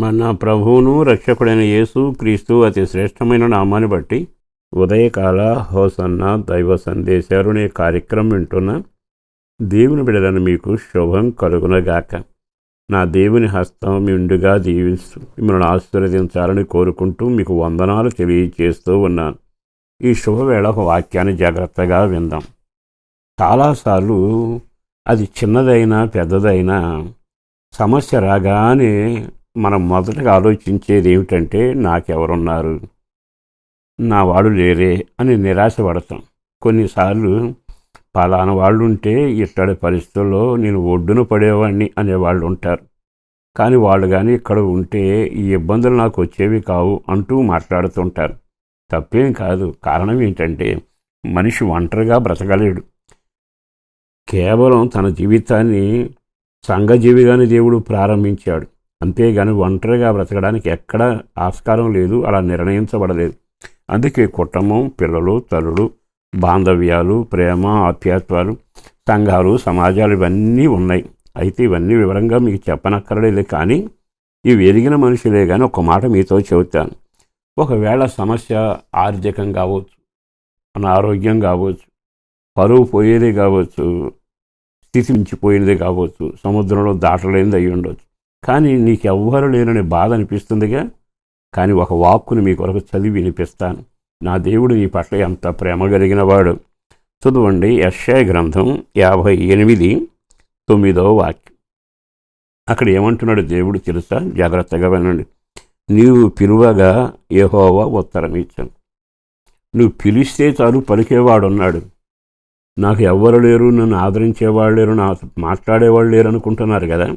మన ప్రభువును రక్షకుడైన యేసు క్రీస్తు అతి శ్రేష్టమైన నామాన్ని బట్టి ఉదయకాల హోసన్న దైవ సందేశాలు అనే కార్యక్రమం వింటున్న దేవుని బిడలను మీకు శుభం కలుగునగాక. నా దేవుని హస్తం మిండుగా దీవిస్తూ మిమ్మల్ని ఆశీర్వదించాలని కోరుకుంటూ మీకు వందనాలు తెలియజేస్తూ ఉన్నాను. ఈ శుభవేళ ఒక వాక్యాన్ని జాగ్రత్తగా విందాం. చాలాసార్లు అది చిన్నదైనా పెద్దదైనా సమస్య రాగానే మనం మొదటగా ఆలోచించేది ఏమిటంటే నాకెవరున్నారు? నా వాడు లేరే అని నిరాశపడతాం. కొన్నిసార్లు పలానా వాళ్ళు ఉంటే ఇట్టడి పరిస్థితుల్లో నేను ఒడ్డున పడేవాడిని అనేవాళ్ళు ఉంటారు కానీ వాళ్ళు కానీ ఇక్కడ ఉంటే ఈ ఇబ్బందులు నాకు వచ్చేవి కావు అంటూ మాట్లాడుతుంటారు. తప్పేం కాదు. కారణం ఏంటంటే మనిషి ఒంటరిగా బ్రతకలేడు. కేవలం తన జీవితాన్ని సంఘజీవిగాని దేవుడు ప్రారంభించాడు. అంతేగాని ఒంటరిగా బ్రతకడానికి ఎక్కడ ఆస్కారం లేదు అలా నిర్ణయించబడలేదు. అందుకే కుటుంబం పిల్లలు తల్లులు బాంధవ్యాలు ప్రేమ ఆప్యాత్వాలు సంఘాలు సమాజాలు ఇవన్నీ ఉన్నాయి. అయితే ఇవన్నీ వివరంగా మీకు చెప్పనక్కర్లేదు కానీ ఇవి ఎరిగిన మనుషులే కానీ ఒక మాట మీతో చెబుతాను. ఒకవేళ సమస్య ఆర్థికం కావచ్చు అనారోగ్యం కావచ్చు పరువు పోయేది కావచ్చు స్థితి మించిపోయినది కావచ్చు సముద్రంలో దాటలేనిది అయి ఉండొచ్చు కానీ నీకెవ్వరు లేనని బాధ అనిపిస్తుందిగా? కానీ ఒక వాక్కుని మీ కొరకు చదివి వినిపిస్తాను. నా దేవుడు నీ పట్ల ఎంత ప్రేమ కలిగినవాడు. చదవండి యశ్యాయ గ్రంథం యాభై ఎనిమిది తొమ్మిదో వాక్యం. అక్కడ ఏమంటున్నాడు దేవుడు తెలుసా? జాగ్రత్తగా వినండి. నీవు పిలువగా ఏహోవా ఉత్తరం ఇచ్చాను. నువ్వు పిలిస్తే చాలు పలికేవాడున్నాడు. నాకు ఎవ్వరు లేరు నన్ను ఆదరించేవాళ్ళు లేరు నా మాట్లాడేవాళ్ళు లేరు అనుకుంటున్నారు కదా?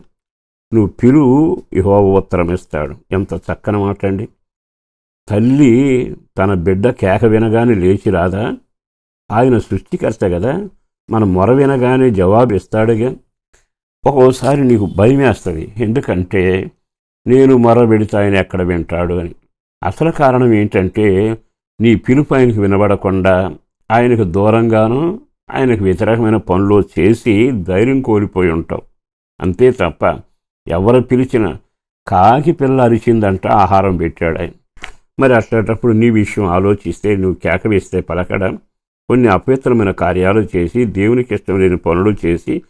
నువ్వు పిలువు యహోవ ఉత్తరం ఇస్తాడు. ఎంత చక్కని మాట అండి తల్లి తన బిడ్డ కేక వినగానే లేచి రాదా? ఆయన సృష్టికర్త కదా. మన మొర వినగానే జవాబు ఇస్తాడుగా. ఒక్కోసారి నీకు భయం వేస్తుంది ఎందుకంటే నేను మొర పెడితే ఆయన ఎక్కడ వింటాడు అని. అసలు కారణం ఏంటంటే నీ పిలుపు ఆయనకు వినబడకుండా ఆయనకు దూరంగాను ఆయనకు వ్యతిరేకమైన పనులు చేసి ధైర్యం కోల్పోయి ఉంటావు. అంతే తప్ప ఎవరు పిలిచినా కాకి పిల్ల అరిచిందంట ఆహారం పెట్టాడు ఆయన. మరి అట్లాంటప్పుడు నీ విషయం ఆలోచిస్తే నువ్వు కేక వేస్తే పలకడ? కొన్ని అపవిత్రమైన కార్యాలు చేసి దేవునికి ఇష్టం లేని పనులు చేసి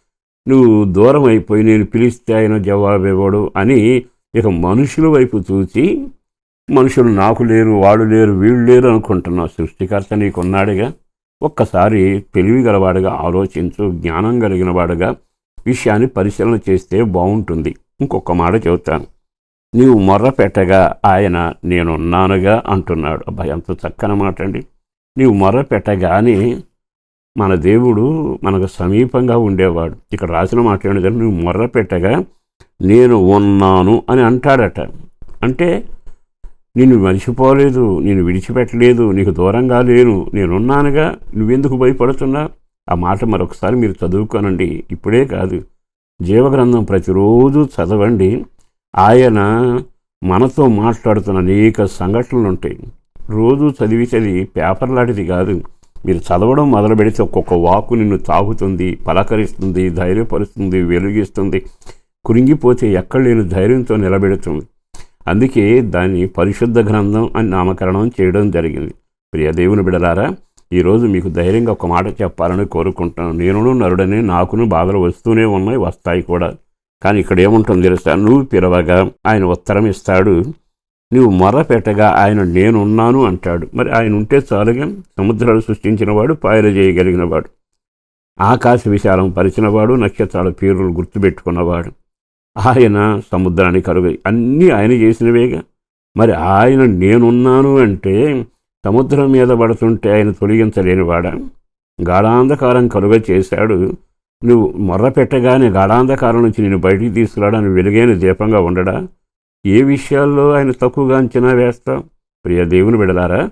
నువ్వు దూరం అయిపోయి నేను పిలిస్తే ఆయన జవాబు ఇవ్వడు అని ఇక మనుషుల వైపు చూసి మనుషులు నాకు లేరు వాడు లేరు వీళ్ళు లేరు అనుకుంటున్నావు. సృష్టికర్త నీకున్నాడుగా. ఒక్కసారి తెలివి గలవాడుగా ఆలోచించు జ్ఞానం కలిగిన వాడుగా విషయాన్ని పరిశీలన చేస్తే బాగుంటుంది. ఇంకొక మాట చెబుతాను నీవు మొర్ర పెట్టగా ఆయన నేనున్నానుగా అంటున్నాడు. అబ్బాయి ఎంత చక్కని మాట అండి నీవు మొర్ర పెట్టగానే మన దేవుడు మనకు సమీపంగా ఉండేవాడు. ఇక్కడ రాసిన మాట ఏంటంటే నువ్వు మొర్ర పెట్టగా నేను ఉన్నాను అని అంటాడట. అంటే నిన్ను మర్చిపోలేదు నేను విడిచిపెట్టలేదు నీకు దూరంగా లేను నేనున్నానుగా నువ్వెందుకు భయపడుతున్నా ఆ మాట మరొకసారి మీరు చదువుకోనండి. ఇప్పుడే కాదు. జీవగ్రంథం ప్రతిరోజు చదవండి. ఆయన మనతో మాట్లాడుతున్న అనేక సంఘటనలు ఉంటాయి రోజు చదివి చదివి పేపర్ లాంటిది కాదు. మీరు చదవడం మొదలు పెడితే ఒక్కొక్క వాకు నిన్ను తాగుతుంది పలకరిస్తుంది ధైర్యపరుస్తుంది వెలుగిస్తుంది. కురింగిపోతే ఎక్కడ లేని ధైర్యంతో నిలబెడుతుంది. అందుకే దాన్ని పరిశుద్ధ గ్రంథం అని నామకరణం చేయడం జరిగింది. ప్రియ దేవుని బిడలారా ఈరోజు మీకు ధైర్యంగా ఒక మాట చెప్పాలని కోరుకుంటున్నాను. నేనును నరుడని నాకును బాధలు వస్తూనే ఉన్నాయి వస్తాయి కూడా. కానీ ఇక్కడ ఏముంటుంది తెలుసా? నువ్వు పిలవగా ఆయన ఉత్తరం ఇస్తాడు. నువ్వు మొరపెట్టగా ఆయన నేనున్నాను అంటాడు. మరి ఆయన ఉంటే చాలుగా సముద్రాలు సృష్టించినవాడు పాయలు చేయగలిగినవాడు. ఆకాశ విశాలం పరిచినవాడు నక్షత్రాల పేరులు గుర్తుపెట్టుకున్నవాడు. ఆయన సముద్రాన్ని కరుగు అన్నీ ఆయన చేసినవేగా. మరి ఆయన నేనున్నాను అంటే సముద్రం మీద పడుతుంటే ఆయన తొలగించలేనివాడా గాఢాంధకారం కలుగ చేశాడు. నువ్వు మొర్ర పెట్టగానే గాఢాంధకారం నుంచి నేను బయటికి తీసుకురావడానికి వెలుగైన దీపంగా ఉండడా? ఏ విషయాల్లో ఆయన తక్కువగా అంచనా వేస్తావు ప్రియ దేవుని విడలారా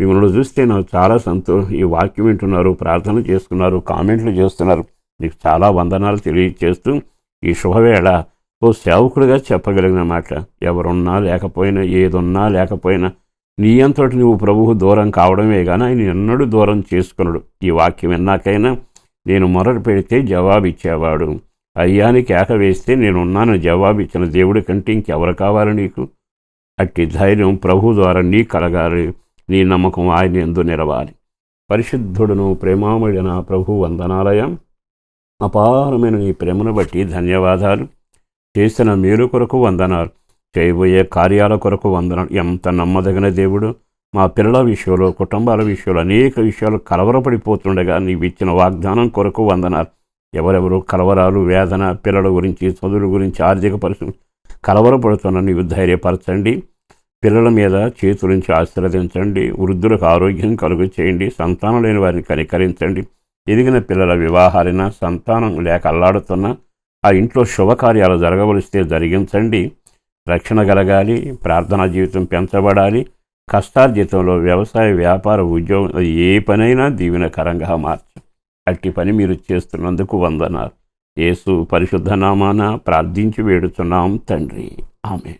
మిమ్మల్ని చూస్తే నాకు చాలా సంతోషం ఈ వాక్యం వింటున్నారు ప్రార్థన చేసుకున్నారు కామెంట్లు చేస్తున్నారు. నీకు చాలా వందనాలు తెలియచేస్తూ ఈ శుభవేళ ఓ సేవకుడిగా చెప్పగలిగిన మాట. ఎవరున్నా లేకపోయినా ఏదున్నా లేకపోయినా నీ అంతటి నువ్వు ప్రభువు దూరం కావడమే కానీ ఆయన ఎన్నడూ దూరం చేసుకున్నాడు ఈ వాక్యం ఎన్నాకైనా నేను మొరలు పెడితే జవాబిచ్చేవాడు. అయ్యాని కేక వేస్తే నేనున్నాను జవాబిచ్చిన దేవుడి కంటే ఇంకెవరు కావాలి నీకు? అట్టి ధైర్యం ప్రభు ద్వారా నీ కలగాలి నీ నమ్మకం ఆయన ఎందు నిలవాలి. పరిశుద్ధుడును ప్రేమామడిన ప్రభు వందనాలయం. అపారమైన నీ ప్రేమను బట్టి ధన్యవాదాలు. చేసిన మీరు కొరకు వందనాలు. చేయబోయే కార్యాల కొరకు వందన. ఎంత నమ్మదగిన దేవుడు. మా పిల్లల విషయంలో కుటుంబాల విషయంలో అనేక విషయాలు కలవరపడిపోతుండగా నీవు ఇచ్చిన వాగ్దానం కొరకు వందనాలు. ఎవరెవరు కలవరాలు వేదన పిల్లల గురించి చదువుల గురించి ఆర్థిక పరిస్థితి కలవరపడుతున్న నీవు ధైర్యపరచండి. పిల్లల మీద చేతులుంచి ఆశీర్వదించండి. వృద్ధులకు ఆరోగ్యం కలుగు చేయండి సంతానం లేని వారిని కనికరించండి. ఎదిగిన పిల్లల వివాహాలైనా సంతానం లేక అల్లాడుతున్న ఆ ఇంట్లో శుభకార్యాలు జరగవలిస్తే జరిగించండి. రక్షణ కలగాలి ప్రార్థనా జీవితం పెంచబడాలి కష్టార్జితంలో వ్యవసాయ వ్యాపార ఉద్యోగం ఏ పనైనా దీవెనకరంగా మార్చు. అట్టి పని మీరు చేస్తున్నందుకు వందనాలు. యేసు పరిశుద్ధనామాన ప్రార్థించి వేడుచున్నాం తండ్రి. ఆమె